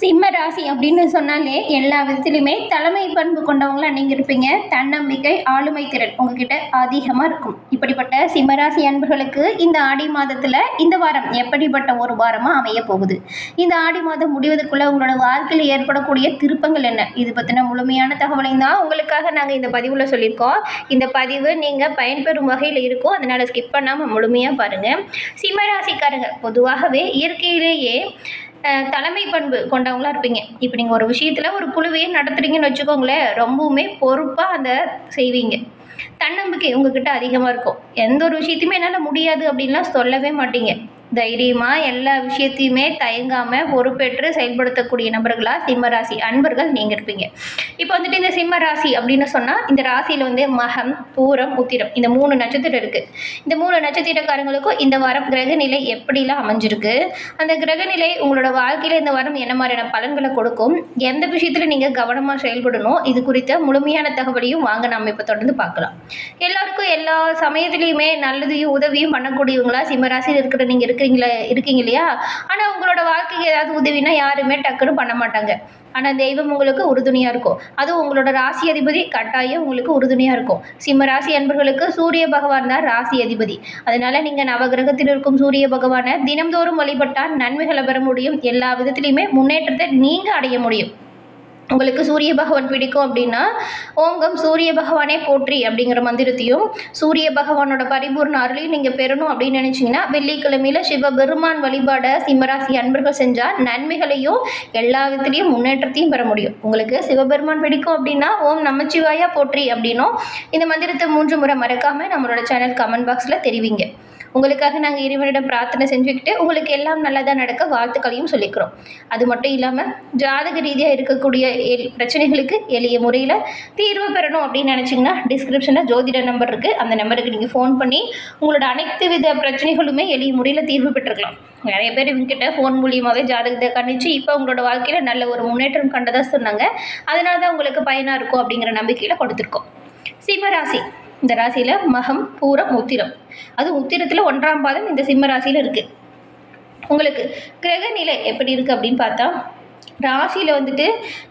சிம்ம ராசி அப்படின்னு சொன்னாலே எல்லா விதத்துலையுமே தலைமை பண்பு கொண்டவங்களா நீங்கள் இருப்பீங்க. தன்னம்பிக்கை ஆளுமை திறன் உங்ககிட்ட அதிகமாக இருக்கும். இப்படிப்பட்ட சிம்ம ராசி அன்பர்களுக்கு இந்த ஆடி மாதத்தில் இந்த வாரம் எப்படிப்பட்ட ஒரு வாரமாக அமைய போகுது? இந்த ஆடி மாதம் முடிவதற்குள்ள உங்களோட வாழ்க்கையில் ஏற்படக்கூடிய திருப்பங்கள் என்ன? இது பற்றின முழுமையான தகவலையும் தான் உங்களுக்காக நாங்கள் இந்த பதிவில் சொல்லியிருக்கோம். இந்த பதிவு நீங்கள் பயன்பெறும் வகையில் இருக்கும் அதனால் ஸ்கிப் பண்ணாமல் முழுமையாக பாருங்கள் சிம்மராசிக்காரங்க பொதுவாகவே இயற்கையிலேயே தலைமை பண்பு கொண்டவங்களா இருப்பீங்க. இப்போ நீங்கள் ஒரு விஷயத்தில் ஒரு குழுவையே நடத்துறீங்கன்னு வச்சுக்கோங்களேன் ரொம்பவுமே பொறுப்பாக அந்த செய்வீங்க. தன்னம்பிக்கை உங்ககிட்ட அதிகமாக இருக்கும். எந்த ஒரு விஷயத்தையுமே என்னால் முடியாது அப்படின்லாம் சொல்லவே மாட்டீங்க. தைரியமாக எல்லா விஷயத்தையுமே தயங்காமல் பொறுப்பேற்று செயல்படுத்தக்கூடிய நபர்களாக சிம்ம ராசி அன்பர்கள் நீங்கள் இருப்பீங்க. இப்போ வந்துட்டு இந்த சிம்ம ராசி அப்படின்னு சொன்னால் இந்த ராசியில் வந்து மகம் பூரம் உத்திரம் இந்த மூணு நட்சத்திரம் இருக்குது இந்த மூணு நட்சத்திரக்காரங்களுக்கும் இந்த வாரம் கிரகநிலை எப்படிலாம் அமைஞ்சிருக்கு? அந்த கிரகநிலை உங்களோட வாழ்க்கையில் இந்த வாரம் என்ன மாதிரியான பலன்களை கொடுக்கும்? எந்த விஷயத்தில் நீங்கள் கவனமாக செயல்படணும்? இது குறித்த முழுமையான தகவலையும் வாங்க நம்ம இப்போ தொடர்ந்து பார்க்கலாம். எல்லாருக்கும் எல்லா சமயத்துலேயுமே நல்லதையும் உதவியும் பண்ணக்கூடியவங்களா சிம்மராசியில் இருக்கிற நீங்கள் இருக்கிறீங்களா இருக்கீங்க இல்லையா? ஆனால் உங்களோட வாழ்க்கைக்கு ஏதாவது உதவினா யாருமே டக்குன்னு பண்ண மாட்டாங்க. ஆனால் தெய்வம் உங்களுக்கு உறுதுணையாக இருக்கும். அதுவும் உங்களோட ராசி அதிபதி கட்டாயம் உங்களுக்கு உறுதுணையாக இருக்கும். சிம்ம ராசி அன்பர்களுக்கு சூரிய பகவான் தான் ராசி அதிபதி. அதனால் நீங்கள் நவகிரகத்தில் இருக்கும் சூரிய பகவானை தினம்தோறும் வழிபட்டால் நன்மைகளை பெற முடியும். எல்லா விதத்துலையுமே முன்னேற்றத்தை நீங்கள் அடைய முடியும். உங்களுக்கு சூரிய பகவான் பிடிக்கும் அப்படின்னா ஓங்கம் சூரிய பகவானே போற்றி அப்படிங்கிற மந்திரத்தையும் சூரிய பகவானோட பரிபூர்ண அருளையும் நீங்கள் பெறணும் அப்படின்னு நினச்சிங்கன்னா வெள்ளிக்கிழமையில சிவபெருமான் வழிபாட சிம்மராசி அன்பர்கள் செஞ்சால் நன்மைகளையும் எல்லா விதத்துலேயும் முன்னேற்றத்தையும் பெற முடியும். உங்களுக்கு சிவபெருமான் பிடிக்கும் அப்படின்னா ஓம் நமச்சிவாயா போற்றி அப்படின்னும் இந்த மந்திரத்தை மூன்று முறை மறக்காமல் நம்மளோட சேனல் கமெண்ட் பாக்ஸில் தெரிவிங்க. உங்களுக்காக நாங்கள் இறைவனிடம் பிரார்த்தனை செஞ்சுக்கிட்டு உங்களுக்கு எல்லாம் நல்லதாக நடக்க வாழ்த்துக்களையும் சொல்லிக்கிறோம். அது மட்டும் இல்லாமல் ஜாதக ரீதியாக இருக்கக்கூடிய எல் பிரச்சனைகளுக்கு எளிய முறையில் தீர்வு பெறணும் அப்படின்னு நினச்சிங்கன்னா டிஸ்கிரிப்ஷனில் ஜோதிட நம்பர் இருக்குது அந்த நம்பருக்கு நீங்கள் ஃபோன் பண்ணி உங்களோட அனைத்து வித பிரச்சனைகளுமே எளிய முறையில் தீர்வு பெற்றுக்கலாம். நிறைய பேர் இவங்ககிட்ட ஃபோன் மூலியமாகவே ஜாதகத்தை கணிச்சு இப்போ உங்களோட வாழ்க்கையில் நல்ல ஒரு முன்னேற்றம் கண்டதாக சொன்னாங்க. அதனால தான் உங்களுக்கு பயனாக இருக்கும் அப்படிங்கிற நம்பிக்கையில் கொடுத்துருக்கோம். சிம்மராசி. இந்த ராசியில் மகம் பூரம் உத்திரம். அது உத்திரத்தில் ஒன்றாம் பாதம் இந்த சிம்ம ராசியில் இருக்குது உங்களுக்கு கிரக நிலை எப்படி இருக்குது அப்படின்னு பார்த்தா ராசியில் வந்துட்டு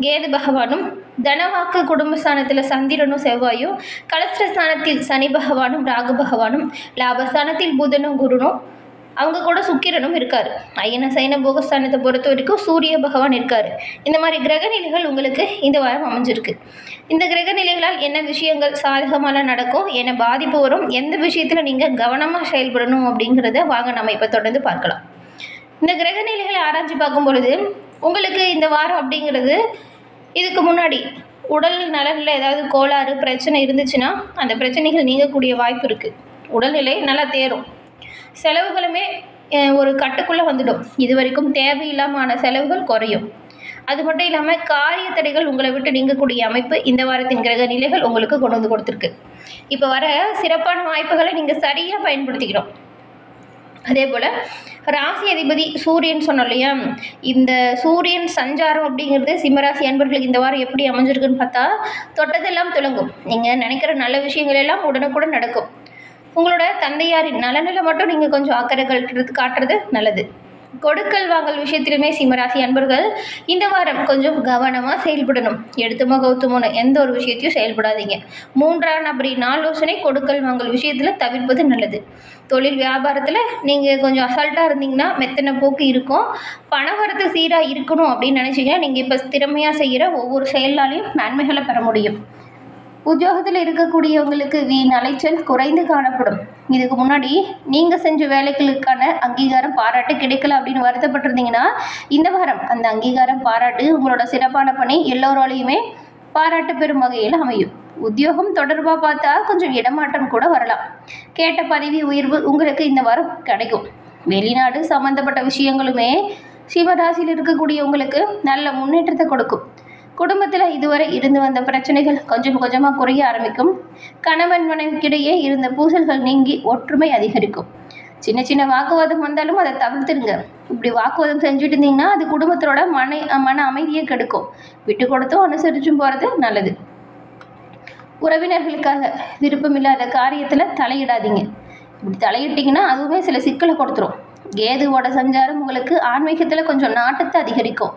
கேது பகவானும் தனவாக்கு குடும்பஸ்தானத்தில் சந்திரனும் செவ்வாயும் கலஸ்திரஸ்தானத்தில் சனி பகவானும் ராகு பகவானும் லாபஸ்தானத்தில் புதனும் குருனும் அவங்க கூட சுக்கிரனும் இருக்கார். அயன சைன போகஸ்தானத்தை பொறுத்த வரைக்கும் சூரிய பகவான் இருக்கார். இந்த மாதிரி கிரகநிலைகள் உங்களுக்கு இந்த வாரம் அமைஞ்சிருக்கு. இந்த கிரகநிலைகளால் என்ன விஷயங்கள் சாதகமாக நடக்கும் என்ன பாதிப்பு வரும் எந்த விஷயத்தில் நீங்கள் கவனமாக செயல்படணும் அப்படிங்கிறத வாங்க நம்ம இப்போ தொடர்ந்து பார்க்கலாம். இந்த கிரகநிலைகளை ஆராய்ச்சி பார்க்கும் பொழுது உங்களுக்கு இந்த வாரம் அப்படிங்கிறது இதுக்கு முன்னாடி உடல் நலனில் ஏதாவது கோளாறு பிரச்சனை இருந்துச்சுன்னா அந்த பிரச்சனைகள் நீங்கக்கூடிய வாய்ப்பு இருக்குது உடல்நிலை நல்லா தேரும். செலவுகளுமே ஒரு கட்டுக்குள்ளே வந்துடும். இது வரைக்கும் தேவையில்லாமான செலவுகள் குறையும். அது மட்டும் இல்லாமல் காரிய தடைகள் உங்களை விட்டு நீங்கக்கூடிய அமைப்பு இந்த வாரத்தின் கிரக நிலைகள் உங்களுக்கு கொண்டு வந்து கொடுத்துருக்கு. இப்போ வர சிறப்பான வாய்ப்புகளை நீங்கள் சரியாக பயன்படுத்திக்கிறோம். அதே போல் ராசி அதிபதி சூரியன் சொன்னோம் இல்லையா? இந்த சூரியன் சஞ்சாரம் அப்படிங்கிறது சிம்மராசி அன்பர்களுக்கு இந்த வாரம் எப்படி அமைஞ்சிருக்குன்னு பார்த்தா தொட்டதெல்லாம் துலங்கும் நீங்கள் நினைக்கிற நல்ல விஷயங்கள் எல்லாம் உடனுக்குடன் நடக்கும். உங்களோட தந்தையாரின் நலனில் மட்டும் நீங்கள் கொஞ்சம் அக்கறை கட்டுறது காட்டுறது நல்லது. கொடுக்கல் வாங்கல் விஷயத்திலுமே சிம்மராசி அன்பர்கள் இந்த வாரம் கொஞ்சம் கவனமாக செயல்படணும். எடுத்துமோ கௌத்துமோன்னு எந்த ஒரு விஷயத்தையும் செயல்படாதீங்க. மூன்றாம் அப்படி ஆலோசனை கொடுக்கல் வாங்கல் விஷயத்தில் தவிர்ப்பது நல்லது. தொழில் வியாபாரத்தில் நீங்கள் கொஞ்சம் அசால்ட்டாக இருந்தீங்கன்னா மெத்தனை போக்கு இருக்கும். பணவரத்து சீராக இருக்கணும் அப்படின்னு நினச்சிங்கன்னா நீங்கள் இப்போ திறமையாக செய்கிற ஒவ்வொரு செயலாலையும் நன்மைகளை பெற முடியும். உத்தியோகத்தில் இருக்கக்கூடியவங்களுக்கு வீண் அலைச்சல் குறைந்து காணப்படும். இதுக்கு முன்னாடி நீங்கள் செஞ்ச வேலைகளுக்கான அங்கீகாரம் பாராட்டு கிடைக்கல அப்படின்னு வருத்தப்பட்டிருந்தீங்கன்னா இந்த வாரம் அந்த அங்கீகாரம் பாராட்டு உங்களோட சிறப்பான பணி எல்லோராலையுமே பாராட்டு பெறும் வகையில் அமையும். உத்தியோகம் தொடர்பாக பார்த்தா கொஞ்சம் இடமாற்றம் கூட வரலாம். கேட்ட பதவி உயர்வு உங்களுக்கு இந்த வாரம் கிடைக்கும். வெளிநாடு சம்மந்தப்பட்ட விஷயங்களுமே சிவராசியில் இருக்கக்கூடியவங்களுக்கு நல்ல முன்னேற்றத்தை கொடுக்கும். குடும்பத்தில் இதுவரை இருந்து வந்த பிரச்சனைகள் கொஞ்சம் கொஞ்சமாக குறைய ஆரம்பிக்கும். கணவன் மனைவிக்கிடையே இருந்த பூசல்கள் நீங்கி ஒற்றுமை அதிகரிக்கும். சின்ன சின்ன வாக்குவாதம் வந்தாலும் அதை தவிர்த்துடுங்க. இப்படி வாக்குவாதம் செஞ்சுட்டு இருந்தீங்கன்னா அது குடும்பத்தோட மன மன அமைதியை கெடுக்கும். விட்டு கொடுத்தும் அனுசரிச்சும் போகிறது நல்லது. உறவினர்களுக்காக விருப்பமில்லாத காரியத்தில் தலையிடாதீங்க. இப்படி தலையிட்டிங்கன்னா அதுவுமே சில சிக்கலை கொடுத்துரும். கேதுவோட சஞ்சாரம் உங்களுக்கு ஆன்மீகத்தில் கொஞ்சம் நாட்டத்தை அதிகரிக்கும்.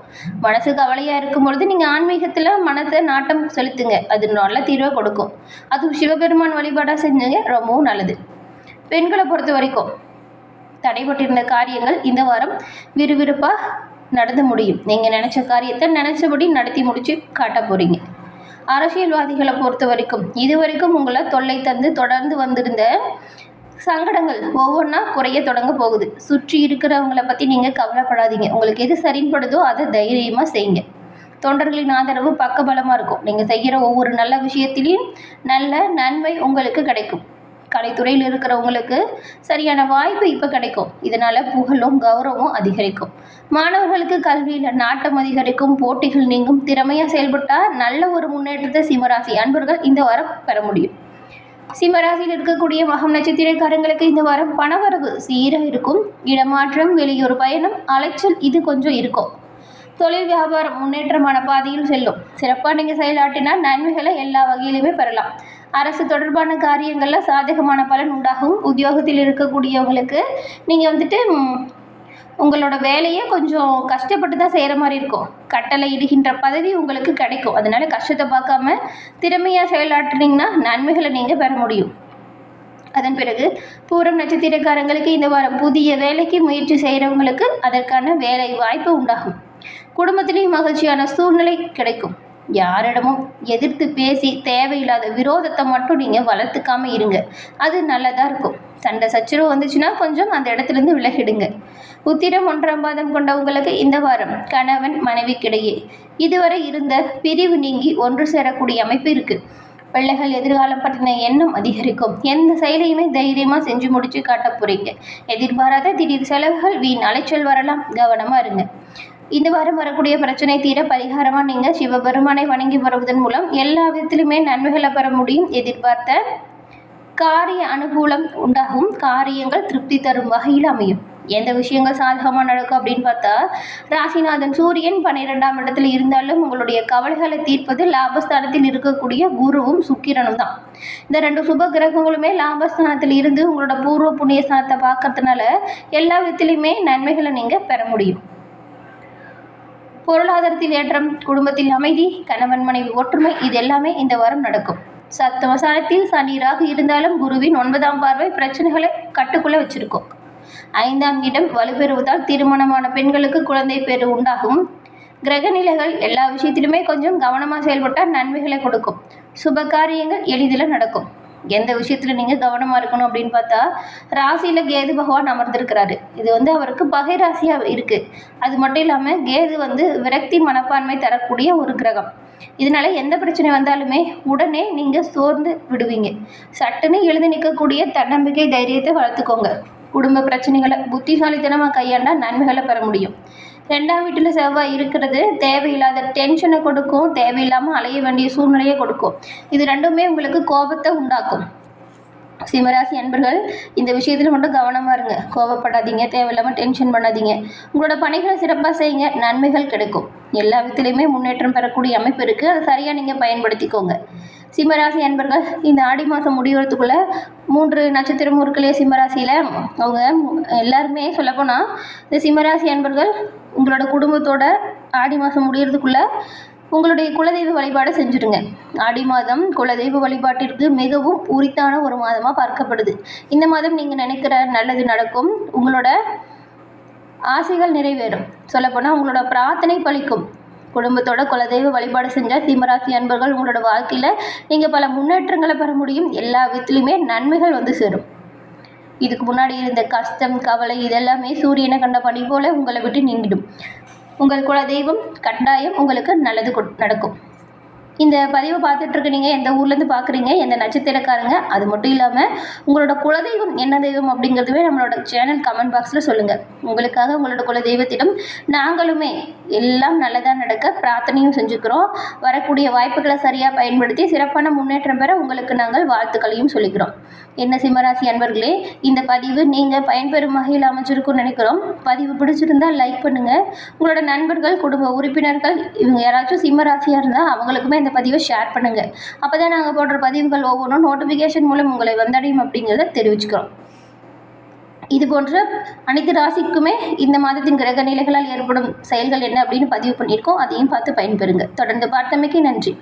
மனசு கவலையாக இருக்கும் பொழுது நீங்கள் ஆன்மீகத்தில் மனத்தை நாட்டம் செலுத்துங்க. அது நல்ல தீர்வை கொடுக்கும். அதுவும் சிவபெருமான் வழிபாடாக செஞ்சுங்க ரொம்பவும் நல்லது. பெண்களை பொறுத்த வரைக்கும் தடைபட்டிருந்த காரியங்கள் இந்த வாரம் விறுவிறுப்பாக நடந்து முடியும். நீங்கள் நினச்ச காரியத்தை நினச்சபடி நடத்தி முடித்து காட்ட போகிறீங்க அரசியல்வாதிகளை பொறுத்த வரைக்கும் இது வரைக்கும் உங்களை தொல்லை தந்து தொடர்ந்து வந்திருந்த சங்கடங்கள் ஒவ்வொன்றா குறைய தொடங்க போகுது. சுற்றி இருக்கிறவங்கள பற்றி நீங்கள் கவலைப்படாதீங்க. உங்களுக்கு எது சரிப்படுதோ அதை தைரியமாக செய்யுங்க. தொண்டர்களின் ஆதரவு பக்கபலமாக இருக்கும். நீங்கள் செய்கிற ஒவ்வொரு நல்ல விஷயத்திலையும் நல்ல நன்மை உங்களுக்கு கிடைக்கும். கலைத்துறையில் இருக்கிறவங்களுக்கு சரியான வாய்ப்பு இப்போ கிடைக்கும். இதனால் புகழும் கௌரவமும் அதிகரிக்கும். மாணவர்களுக்கு கல்வியில் நாட்டம் அதிகரிக்கும் போட்டிகள் நீங்கும் திறமையாக செயல்பட்டால் நல்ல ஒரு முன்னேற்றத்தை சிம்மராசி அன்பர்கள் இந்த வாரம் பெற முடியும். சிம்மராசியில் இருக்கக்கூடிய மகம் நட்சத்திரக்காரங்களுக்கு இந்த வாரம் பணவரவு சீராக இருக்கும் இடமாற்றம் வெளியூர் பயணம் அலைச்சல் இது கொஞ்சம் இருக்கும். தொழில் வியாபாரம் முன்னேற்றமான பாதையில் செல்லும். சிறப்பாக நீங்கள் செயலாட்டினால் நன்மைகளை எல்லா வகையிலுமே பெறலாம். அரசு தொடர்பான காரியங்களில் சாதகமான பலன் உண்டாகும். உத்தியோகத்தில் இருக்கக்கூடியவங்களுக்கு நீங்கள் வந்துட்டு உங்களோட வேலையை கொஞ்சம் கஷ்டப்பட்டு தான் செய்கிற மாதிரி இருக்கும். கட்டளை இடுகின்ற பதவி உங்களுக்கு கிடைக்கும். அதனால கஷ்டத்தை பார்க்காம திறமையாக செயலாற்றுனீங்கன்னா நன்மைகளை நீங்கள் பெற முடியும். அதன் பிறகு பூரம் நட்சத்திரக்காரங்களுக்கு இந்த வாரம் புதிய வேலைக்கு முயற்சி செய்கிறவங்களுக்கு அதற்கான வேலை வாய்ப்பு உண்டாகும். குடும்பத்திலையும் மகிழ்ச்சியான சூழ்நிலை கிடைக்கும். யாரிடமும் எதிர்த்து பேசி தேவையில்லாத விரோதத்தை மட்டும் நீங்கள் வளர்த்துக்காமல் இருங்க. அது நல்லதாக இருக்கும். சண்டை சச்சரவு வந்துச்சுன்னா கொஞ்சம் அந்த இடத்துலேருந்து விலகிடுங்க. உத்திரம் ஒன்றாம் பாதம் கொண்டவங்களுக்கு இந்த வாரம் கணவன் மனைவிக்கிடையே இதுவரை இருந்த பிரிவு நீங்கி ஒன்று சேரக்கூடிய அமைப்பு இருக்குது பிள்ளைகள் எதிர்காலம் பற்றின எண்ணம் அதிகரிக்கும். எந்த செயலையுமே தைரியமாக செஞ்சு முடிச்சு காட்ட போறீங்க. எதிர்பாராத திடீர் செலவுகள் வீண் அலைச்சல் வரலாம். கவனமாக இருங்க. இந்த வாரம் வரக்கூடிய பிரச்சனை தீர பரிகாரமாக நீங்கள் சிவபெருமானை வணங்கி வருவதன் மூலம் எல்லா விதத்திலுமே நன்மைகளை பெற முடியும். எதிர்பார்த்த காரிய அனுகூலம் உண்டாகும். காரியங்கள் திருப்தி தரும் வகையில் அமையும். எந்த விஷயங்கள் சாதகமாக நடக்கும் அப்படின்னு பார்த்தா ராசிநாதன் சூரியன் பன்னிரெண்டாம் இடத்துல இருந்தாலும் உங்களுடைய கவலைகளை தீர்ப்பது லாபஸ்தானத்தில் இருக்கக்கூடிய குருவும் சுக்கிரனும் தான். இந்த ரெண்டு சுப கிரகங்களுமே லாபஸ்தானத்தில் இருந்து உங்களோட பூர்வ புண்ணிய ஸ்தானத்தை பார்க்கறதுனால எல்லா விதத்திலையுமே நன்மைகளை நீங்கள் பெற முடியும். பொருளாதாரத்தில் ஏற்றம் குடும்பத்தில் அமைதி கணவன் மனைவி ஒற்றுமை இது எல்லாமே இந்த வாரம் நடக்கும். சப்தமசானத்தில் சனி ராகு இருந்தாலும் குருவின் ஒன்பதாம் பார்வை பிரச்சனைகளை கட்டுக்குள்ளே வச்சுருக்கோம். ஐந்தாம் இடம் வலுப்பெறுவதால் திருமணமான பெண்களுக்கு குழந்தை பேரு உண்டாகும். கிரக நிலைகள் எல்லா விஷயத்திலுமே கொஞ்சம் கவனமாக செயல்பட்டால் நன்மைகளை கொடுக்கும். சுப காரியங்கள் எளிதில் நடக்கும். எந்த விஷயத்தில் நீங்கள் கவனமாக இருக்கணும் அப்படின்னு பார்த்தா ராசியில் கேது பகவான் அமர்ந்திருக்கிறாரு. இது வந்து அவருக்கு பகை ராசியாக இருக்குது அது மட்டும் இல்லாமல் கேது வந்து விரக்தி மனப்பான்மை தரக்கூடிய ஒரு கிரகம். இதனால எந்த பிரச்சனை வந்தாலுமே உடனே நீங்கள் சோர்ந்து விடுவீங்க. சட்டுன்னு எழுந்து நிற்கக்கூடிய தன்னம்பிக்கை தைரியத்தை வளர்த்துக்கோங்க. குடும்ப பிரச்சனைகளை புத்திசாலித்தனமாக கையாண்டால் நன்மைகளை பெற முடியும். ரெண்டாம் வீட்டில் செவ்வாய் இருக்கிறது தேவையில்லாத டென்ஷனை கொடுக்கும் தேவையில்லாமல் அலைய வேண்டிய சூழ்நிலையை கொடுக்கும். இது ரெண்டுமே உங்களுக்கு கோபத்தை உண்டாக்கும். சிம்மராசி அன்பர்கள் இந்த விஷயத்தில் மட்டும் கவனமாக இருங்க. கோபப்படாதீங்க தேவையில்லாமல் டென்ஷன் பண்ணாதீங்க. உங்களோட பணிகளை சிறப்பாக செய்யுங்க நன்மைகள் கிடைக்கும். எல்லா விதத்துலையுமே முன்னேற்றம் பெறக்கூடிய அமைப்பு இருக்குது அதை சரியாக நீங்கள் பயன்படுத்திக்கோங்க. சிம்மராசி அன்பர்கள் இந்த ஆடி மாதம் முடிவதுக்குள்ளே மூன்று நட்சத்திரம் இருக்குல்லையே சிம்மராசியில். அவங்க எல்லாருமே சொல்லப்போனால் இந்த சிம்மராசி அன்பர்கள் உங்களோட குடும்பத்தோட ஆடி மாதம் முடிகிறதுக்குள்ளே உங்களுடைய குலதெய்வ வழிபாடை செஞ்சுடுங்க. ஆடி மாதம் குலதெய்வ வழிபாட்டிற்கு மிகவும் உரித்தான ஒரு மாதமாக பார்க்கப்படுது. இந்த மாதம் நீங்கள் நினைக்கிற நல்லது நடக்கும். உங்களோட ஆசைகள் நிறைவேறும். சொல்லப்போனால் உங்களோட பிரார்த்தனை பலிக்கும். குடும்பத்தோட குலதெய்வ வழிபாடு செஞ்சால் சிம்மராசி அன்பர்கள் உங்களோட வாழ்க்கையில் நீங்கள் பல முன்னேற்றங்களை பெற முடியும். எல்லா விதத்துலையுமே நன்மைகள் வந்து சேரும். இதுக்கு முன்னாடி இருந்த கஷ்டம் கவலை இதெல்லாமே சூரியனை கண்ட பணி போல உங்களை விட்டு நீங்கிடும். உங்கள் குலதெய்வம் கட்டாயம் உங்களுக்கு நல்லது நடக்கும். இந்த பதிவை பார்த்துட்டு நீங்கள் எந்த ஊர்லேருந்து பார்க்குறீங்க எந்த நட்சத்திரக்காரங்க அது மட்டும் இல்லாமல் உங்களோட குலதெய்வம் என்ன தெய்வம் அப்படிங்கிறதுவே நம்மளோட சேனல் கமெண்ட் பாக்ஸில் சொல்லுங்கள் உங்களுக்காக உங்களோட குலதெய்வத்திடம் நாங்களுமே எல்லாம் நல்லதாக நடக்க பிரார்த்தனையும் செஞ்சுக்கிறோம். வரக்கூடிய வாய்ப்புகளை சரியாக பயன்படுத்தி சிறப்பான முன்னேற்றம் பெற உங்களுக்கு நாங்கள் வாழ்த்துக்களையும் சொல்லிக்கிறோம். என்ன சிம்மராசி அன்பர்களே இந்த பதிவு நீங்கள் பயன்பெறும் வகையில் அமைச்சிருக்கும்னு நினைக்கிறோம். பதிவு பிடிச்சிருந்தால் லைக் பண்ணுங்கள் உங்களோட நண்பர்கள் குடும்ப உறுப்பினர்கள் இவங்க யாராச்சும் சிம்மராசியாக இருந்தால் அவங்களுக்குமே இந்த பதிவை ஷேர் பண்ணுங்கள் அப்போ தான் நாங்கள் போடுற பதிவுகள் ஒவ்வொன்றும் நோட்டிஃபிகேஷன் மூலம் உங்களை வந்தடையும் அப்படிங்கிறத தெரிவிச்சுக்கிறோம். இது போன்ற அனைத்து ராசிக்குமே இந்த மாதத்தின் கிரக நிலைகளால் ஏற்படும் செயல்கள் என்ன அப்படின்னு பதிவு பண்ணியிருக்கோம். அதையும் பார்த்து பயன்பெறுங்க. தொடர்ந்து பார்த்தமைக்கு நன்றி.